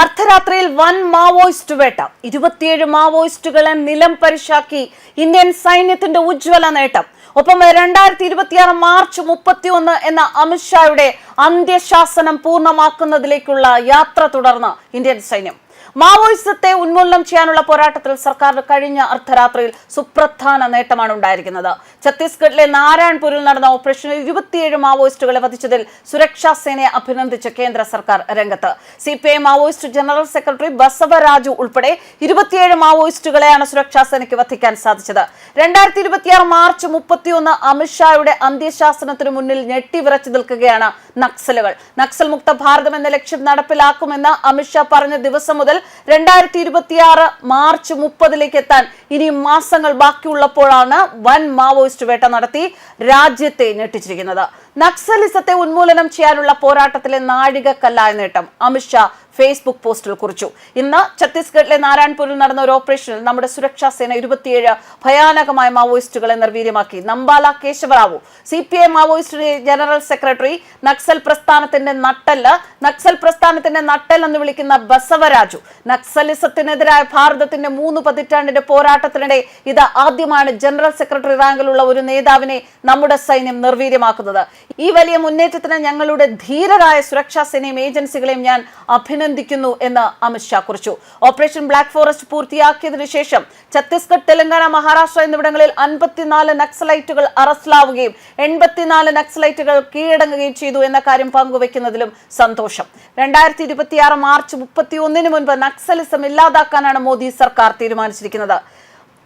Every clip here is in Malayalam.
അർദ്ധരാത്രിയിൽ വൻ മാവോയിസ്റ്റ് വേട്ട. ഇരുപത്തിയേഴ് മാവോയിസ്റ്റുകളെ നിലം പരിശാക്കി ഇന്ത്യൻ സൈന്യത്തിന്റെ ഉജ്ജ്വല നേട്ടം. ഒപ്പം രണ്ടായിരത്തി ഇരുപത്തിയാറ് മാർച്ച് മുപ്പത്തിയൊന്ന് എന്ന അമിത്ഷായുടെ അന്ത്യശാസനം പൂർണമാക്കുന്നതിലേക്കുള്ള യാത്ര തുടർന്ന് ഇന്ത്യൻ സൈന്യം. മാവോയിസത്തെ ഉന്മൂലനം ചെയ്യാനുള്ള പോരാട്ടത്തിൽ സർക്കാർ കഴിഞ്ഞ അർദ്ധരാത്രിയിൽ സുപ്രധാന നേട്ടമാണ് ഉണ്ടായിരിക്കുന്നത്. ഛത്തീസ്ഗഡിലെ നാരായൺപൂരിൽ നടന്ന ഓപ്പറേഷനിൽ ഇരുപത്തിയേഴ് മാവോയിസ്റ്റുകളെ വധിച്ചതിൽ സുരക്ഷാ സേനയെ അഭിനന്ദിച്ച കേന്ദ്ര സർക്കാർ രംഗത്ത്. C Maoist general secretary Basavaraju ഉൾപ്പെടെ ഇരുപത്തിയേഴ് മാവോയിസ്റ്റുകളെയാണ് സുരക്ഷാ സേനയ്ക്ക് വധിക്കാൻ സാധിച്ചത്. രണ്ടായിരത്തി ഇരുപത്തിയാറ് മാർച്ച് മുപ്പത്തിയൊന്ന് അമിത്ഷായുടെ അന്ത്യശാസനത്തിന് മുന്നിൽ ഞെട്ടിവിറച്ചു നിൽക്കുകയാണ് നക്സലുകൾ. നക്സൽ മുക്ത ഭാരതം എന്ന ലക്ഷ്യം നടപ്പിലാക്കുമെന്ന് അമിത്ഷാ പറഞ്ഞ ദിവസം മുതൽ രണ്ടായിരത്തി ഇരുപത്തിയാറ് മാർച്ച് മുപ്പതിലേക്ക് എത്താൻ ഇനി മാസങ്ങൾ ബാക്കിയുള്ളപ്പോഴാണ് വൻ മാവോയിസ്റ്റ് വേട്ട നടത്തി രാജ്യത്തെ ഞെട്ടിച്ചിരിക്കുന്നത്. നക്സലിസത്തെ ഉന്മൂലനം ചെയ്യാനുള്ള പോരാട്ടത്തിലെ നാഴികക്കല്ലായ നേട്ടം അമിത്ഷാ ഫേസ്ബുക്ക് പോസ്റ്റിൽ കുറിച്ചു. ഇന്ന് ഛത്തീസ്ഗഡിലെ നാരായൺപൂരിൽ നടന്ന ഒരു ഓപ്പറേഷനിൽ നമ്മുടെ സുരക്ഷാ സേന ഇരുപത്തിയേഴ് ഭയാനകമായ മാവോയിസ്റ്റുകളെ നിർവീര്യമാക്കി. Nambala Keshava Rao C P I Maoist general secretary Naxal പ്രസ്ഥാനത്തിന്റെ നട്ടൽ നക്സൽ പ്രസ്ഥാനത്തിന്റെ നട്ടൽ എന്ന് വിളിക്കുന്ന ബസവരാജു നക്സലിസത്തിനെതിരായ ഭാരതത്തിന്റെ മൂന്ന് പതിറ്റാണ്ടിന്റെ പോരാട്ടത്തിനിടെ ഇത് ആദ്യമാണ് ജനറൽ സെക്രട്ടറി റാങ്കിലുള്ള ഒരു നേതാവിനെ നമ്മുടെ സൈന്യം നിർവീര്യമാക്കുന്നത്. ഈ വലിയ മുന്നേറ്റത്തിന് ഞങ്ങളുടെ ധീരരായ സുരക്ഷാ സേനയും ഏജൻസികളെയും ഞാൻ അഭിനന്ദിക്കുന്നു എന്ന് അമിത്ഷാ കുറിച്ചു. ഓപ്പറേഷൻ ബ്ലാക്ക് ഫോറസ്റ്റ് പൂർത്തിയാക്കിയതിനു ശേഷം ഛത്തീസ്ഗഡ് തെലങ്കാന മഹാരാഷ്ട്ര എന്നിവിടങ്ങളിൽ അൻപത്തിനാല് നക്സലൈറ്റുകൾ അറസ്റ്റിലാവുകയും എൺപത്തിനാല് നക്സലൈറ്റുകൾ കീഴടങ്ങുകയും ചെയ്തു എന്ന കാര്യം പങ്കുവെക്കുന്നതിലും സന്തോഷം. രണ്ടായിരത്തി ഇരുപത്തിയാറ് മാർച്ച് മുപ്പത്തി ഒന്നിന് മുൻപ് നക്സലിസം ഇല്ലാതാക്കാനാണ് മോദി സർക്കാർ തീരുമാനിച്ചിരിക്കുന്നത്.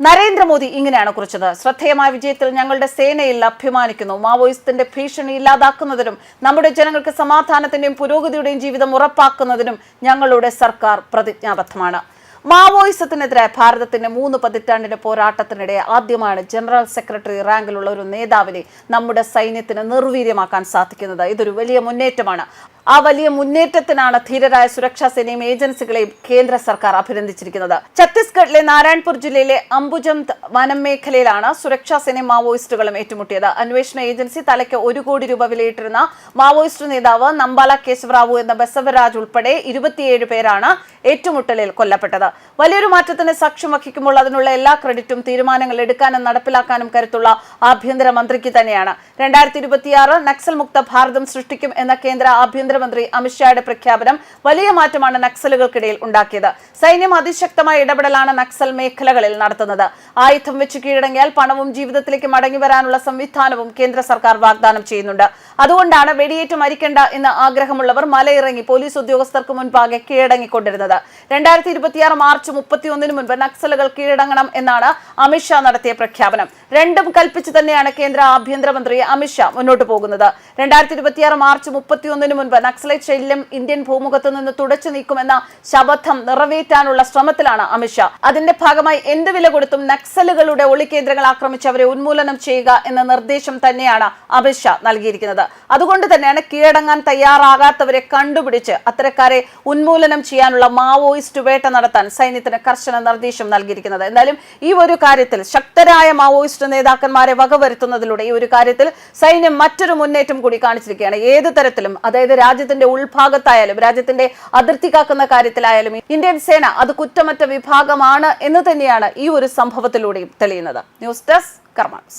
നരേന്ദ്രമോദി ഇങ്ങനെയാണ് കുറിച്ചത്. ശ്രദ്ധേയമായ വിജയത്തിൽ ഞങ്ങളുടെ സേനയിൽ അഭിമാനിക്കുന്നു. മാവോയിസ്റ്റിന്റെ ഭീഷണി ഇല്ലാതാക്കുന്നതിനും നമ്മുടെ ജനങ്ങൾക്ക് സമാധാനത്തിന്റെയും പുരോഗതിയുടെയും ജീവിതം ഉറപ്പാക്കുന്നതിനും ഞങ്ങളുടെ സർക്കാർ പ്രതിജ്ഞാബദ്ധമാണ്. മാവോയിസത്തിനെതിരായ ഭാരതത്തിന്റെ മൂന്ന് പതിറ്റാണ്ടിന്റെ പോരാട്ടത്തിനിടെ ആദ്യമാണ് ജനറൽ സെക്രട്ടറി റാങ്കിലുള്ള ഒരു നേതാവിനെ നമ്മുടെ സൈന്യത്തിന് നിർവീര്യമാക്കാൻ സാധിക്കുന്നത്. ഇതൊരു വലിയ മുന്നേറ്റമാണ്. ആ വലിയ മുന്നേറ്റത്തിനാണ് ധീരരായ സുരക്ഷാ സേനയും ഏജൻസികളെയും കേന്ദ്ര സർക്കാർ അഭിനന്ദിച്ചിരിക്കുന്നത്. ഛത്തീസ്ഗഡിലെ നാരായൺപൂർ ജില്ലയിലെ അംബുജംത് വനം മേഖലയിലാണ് സുരക്ഷാ സേനയും മാവോയിസ്റ്റുകളും ഏറ്റുമുട്ടിയത്. അന്വേഷണ ഏജൻസി തലയ്ക്ക് ഒരു കോടി രൂപ വിലയിട്ടിരുന്ന മാവോയിസ്റ്റ് നേതാവ് നമ്പാല കേശവറാവു എന്ന ബസവരാജ് ഉൾപ്പെടെ ഇരുപത്തിയേഴ് പേരാണ് ഏറ്റുമുട്ടലിൽ കൊല്ലപ്പെട്ടത്. വലിയൊരു മാറ്റത്തിന് സാക്ഷ്യം വഹിക്കുമ്പോൾ അതിനുള്ള എല്ലാ ക്രെഡിറ്റും തീരുമാനങ്ങൾ എടുക്കാനും നടപ്പിലാക്കാനും കരുത്തുള്ള ആഭ്യന്തര മന്ത്രിക്ക് തന്നെയാണ്. രണ്ടായിരത്തി ഇരുപത്തിയാറ് നക്സൽ മുക്ത ഭാരതം സൃഷ്ടിക്കും എന്ന കേന്ദ്ര ആഭ്യന്തരമന്ത്രി അമിത്ഷായുടെ പ്രഖ്യാപനം വലിയ മാറ്റമാണ് നക്സലുകൾക്കിടയിൽ ഉണ്ടാക്കിയത്. സൈന്യം അതിശക്തമായ ഇടപെടലാണ് നക്സൽ മേഖലകളിൽ നടത്തുന്നത്. ആയുധം വെച്ച് കീഴടങ്ങിയാൽ പണവും ജീവിതത്തിലേക്ക് മടങ്ങി വരാനുള്ള സംവിധാനവും കേന്ദ്ര സർക്കാർ വാഗ്ദാനം ചെയ്യുന്നുണ്ട്. അതുകൊണ്ടാണ് വെടിയേറ്റ് മരിക്കേണ്ട എന്ന ആഗ്രഹമുള്ളവർ മലയിറങ്ങി പോലീസ് ഉദ്യോഗസ്ഥർക്ക് മുൻപാകെ കീഴടങ്ങിക്കൊണ്ടിരുന്നത്. രണ്ടായിരത്തി ഇരുപത്തിയാറ് മാർച്ച് മുപ്പത്തിയൊന്നിന് മുൻപ് നക്സലുകൾ കീഴടങ്ങണം എന്നാണ് അമിത്ഷാ നടത്തിയ പ്രഖ്യാപനം. രണ്ടും കൽപ്പിച്ചു തന്നെയാണ് കേന്ദ്ര ആഭ്യന്തരമന്ത്രി അമിത്ഷാ മുന്നോട്ട് പോകുന്നത്. രണ്ടായിരത്തി ഇരുപത്തിയാറ് മാർച്ച് മുപ്പത്തിയൊന്നിന് മുൻപ് നക്സലൈറ്റ് ശല്യം ഇന്ത്യൻ ഭൂമുഖത്ത് നിന്ന് തുടച്ചു നീക്കുമെന്ന ശപഥം നിറവേറ്റാനുള്ള ശ്രമത്തിലാണ് അമിത്ഷാ അതിന്റെ ഭാഗമായി എന്ത് വില കൊടുത്തും നക്സലുകളുടെ ഒളികേന്ദ്രങ്ങൾ ആക്രമിച്ച് അവരെ ഉന്മൂലനം ചെയ്യുക എന്ന നിർദ്ദേശം തന്നെയാണ് അമിത്ഷാ നൽകിയിരിക്കുന്നത്. അതുകൊണ്ട് തന്നെയാണ് കീഴടങ്ങാൻ തയ്യാറാകാത്തവരെ കണ്ടുപിടിച്ച് അത്തരക്കാരെ ഉന്മൂലനം ചെയ്യാനുള്ള മാവോയിസ്റ്റ് വേട്ട നടത്താൻ സൈന്യത്തിന് കർശന നിർദ്ദേശം നൽകിയിരിക്കുന്നത്. എന്തായാലും ഈ ഒരു കാര്യത്തിൽ ശക്തരായ മാവോയിസ്റ്റ് നേതാക്കന്മാരെ വകവരുത്തുന്നതിലൂടെ ഈ ഒരു കാര്യത്തിൽ സൈന്യം മറ്റൊരു മുന്നേറ്റം കൂടി കാണിച്ചിരിക്കുകയാണ്. ഏത് തരത്തിലും അതായത് രാജ്യത്തിന്റെ ഉൾഭാഗത്തായാലും രാജ്യത്തിന്റെ അതിർത്തി കാക്കുന്ന കാര്യത്തിലായാലും ഇന്ത്യൻ സേന അത് കുറ്റമറ്റ വിഭാഗമാണ് എന്ന് തന്നെയാണ് ഈ ഒരു സംഭവത്തിലൂടെയും തെളിയുന്നത്. News desk കർമാൻസ്